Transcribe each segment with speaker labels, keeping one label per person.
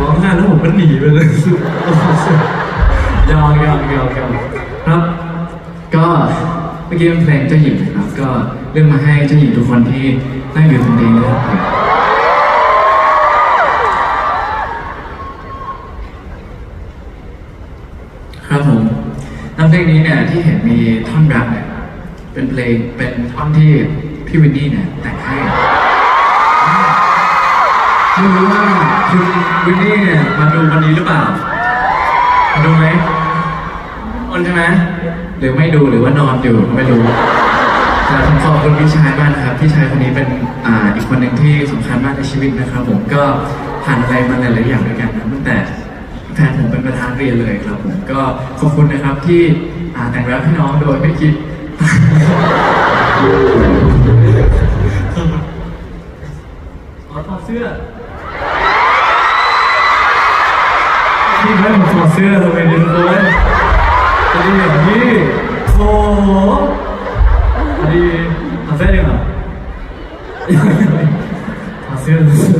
Speaker 1: ร้องไห้แล้วผมก็หนีไปเลยยาวยาวยาวยาวครับ ก็เมื่อกี้เป็นเพลงเจ้าหญิงนะครับ ก็เลือกมาให้เจ้าหญิงทุกคนที่นั่งอยู่ตรงนี้เลยครับครับผมน้ำเพลงนี้เนี่ยที่เห็นมีท่อนแรปเนี่ยเป็นเพลงเป็นท่อนที่พี่วินนี่เนี่ยแต่งให้ไม่รู้ว่า คุณวินนี่เนี่ยมาดูวันนี้หรือเปล่ามาดูไหมคนใช่ไหมหรือไม่ดูหรือว่านอนอยู่ไม่รู้แต่ผมขอบคุณพี่ชายมากนะครับพี่ชายคนนี้เป็นอ่าอีกคนหนึ่งที่สำคัญมากในชีวิตนะครับ ผมก็ผ่านอะไรมาหลายๆอย่างด้วยกันนะตั้งแต่แฟนผมเป็นประธานเรียนเลยครับผมก็ขอบคุณนะครับที่อ่าแต่งแรปให้น้องโดยไม่คิดขอถอดเสื้อ พี่ให้ผมถอดเสื้อทำไมเนี่ยทุกคนจะดีอย่างนี้โอ้โหอันนี้ถอดเสื้อดีกว่าถอดเสื้อถอดเสื้อ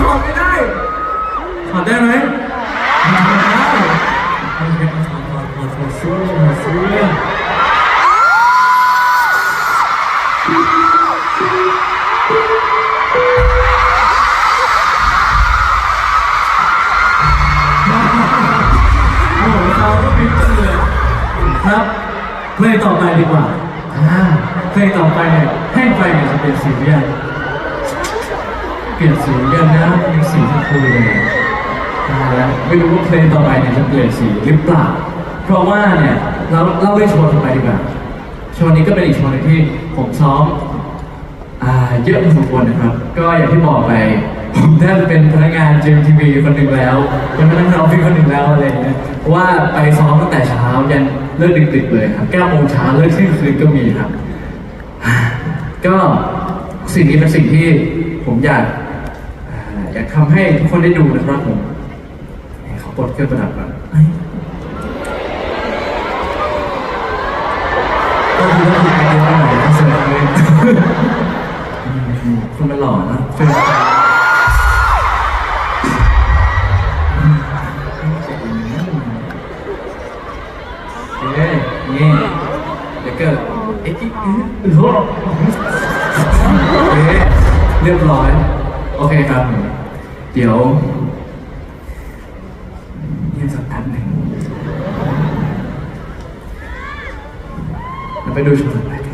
Speaker 1: ถอดไม่ได้ถอดได้ไหมถอดได้โอเคถอดถอดถอดถอดเสื้อถอดเสื้อ เขาก็ปิ๊งจังเลยครับเพลงต่อไปดีกว่าอ่าเพลงต่อไปเนี่ยให้ไฟเนี่ยจะเป็นสีเรียนเปลี่ยนสีเรียนนะเป็นสีชมพูเลยอ่าแล้วไม่รู้ว่าเพลงต่อไปเนี่ยจะเปลี่ยนสีหรือเปล่า เพราะว่าเนี่ยเราเล่าเรื่องโชว์ต่อไปดีกว่าโชว์นี้ก็เป็นอีกโชว์หนึงที่ผมซ้อมอ่าเยอะพอสมควรนะครับ ก็อย่างที่บอกไป ผมแทบจะเป็นพนักงานจีมทีวีคนหนึ่งแล้วเป็นพนักงานออฟฟิศคนหนึ่งแล้วอะไรอย่างเงี้ยเพราะว่าไปซ้อมตั้งแต่เช้ายันเลิกดึกๆเลยครับ9โมงเช้าเลิกเที่ยงคืนก็มีครับ ก็สิ่งนี้เป็นสิ่งที่ผมอยากอ่าอยากทำให้ทุกคนได้ดูนะครับผมเขาปลดเครื่องประดับก่อนเอ้ยก็คือว่าคือไอเดียใหม่ที่เสนอเลยคนมันหล่อนะ นี่เดี๋ยวเกิดเอ๊ะอื้อโหเอ๊ะเรียบร้อย โอเคครับ เดี๋ยวเงียบสักแป๊บหนึ่งไปดูชมกันไปกัน